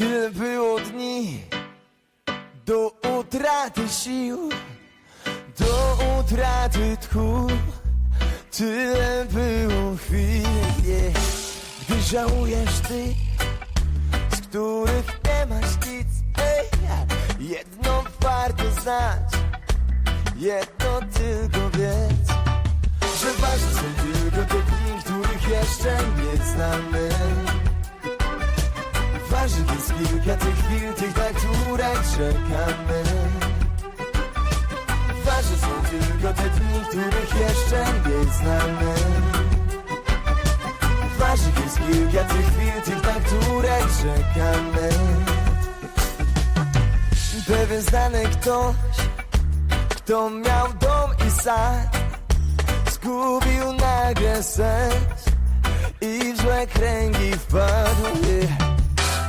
Tyle było dni do utraty sił, do utraty tchu. Tyle było chwil, gdy żałujesz ty, z których nie masz nic. Ej, jedno warto znać, jedno tylko wiedz, że ważne są tylko te dni, których jeszcze nie znamy. Kilka tych chwil, tych, na czekamy. Ważne są tylko te dni, których jeszcze nie znamy. Ważnych jest kilka tych chwil, tych, na które czekamy. Pewien znany ktoś, kto miał dom i sad, zgubił nagle sens i w złe kręgi wpadł. Yeah.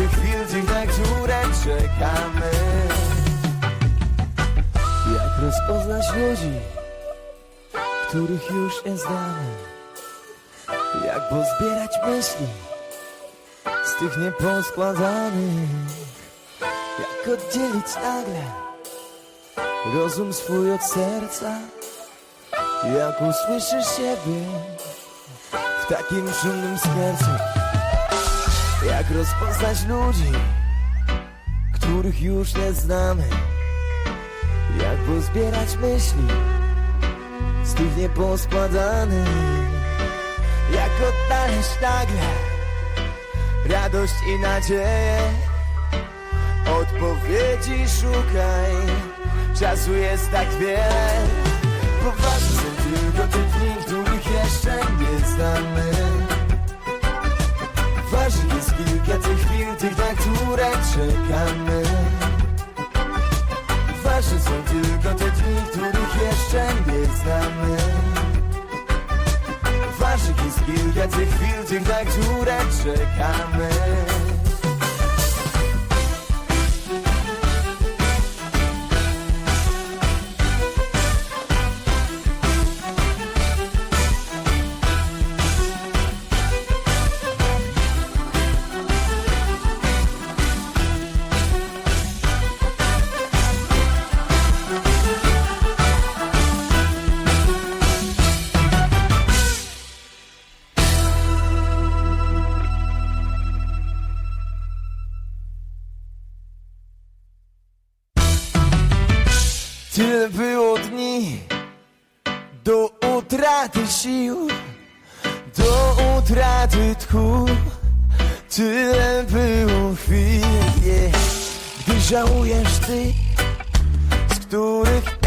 tych chwil, na które czekamy. Jak rozpoznać ludzi, których już nie znamy? Jak pozbierać myśli z tych nieposkładanych? Jak oddzielić nagle rozum swój od serca? Jak usłyszysz siebie w takim szumnym sercu jak rozpoznać ludzi, których już nie znamy? Jak pozbierać myśli z tych nieposkładanych? Jak odnaleźć nagle radość i nadzieję? Odpowiedzi szukaj, czasu jest tak wiele. Kilka tych chwil, tych na które czekamy. Ważne są tylko te dni, których jeszcze nie znamy. Ważnych jest kilka tych chwil, tych na które czekamy Tyle było dni do utraty sił, do utraty tchu. Tyle było chwil, gdy żałujesz ty, z których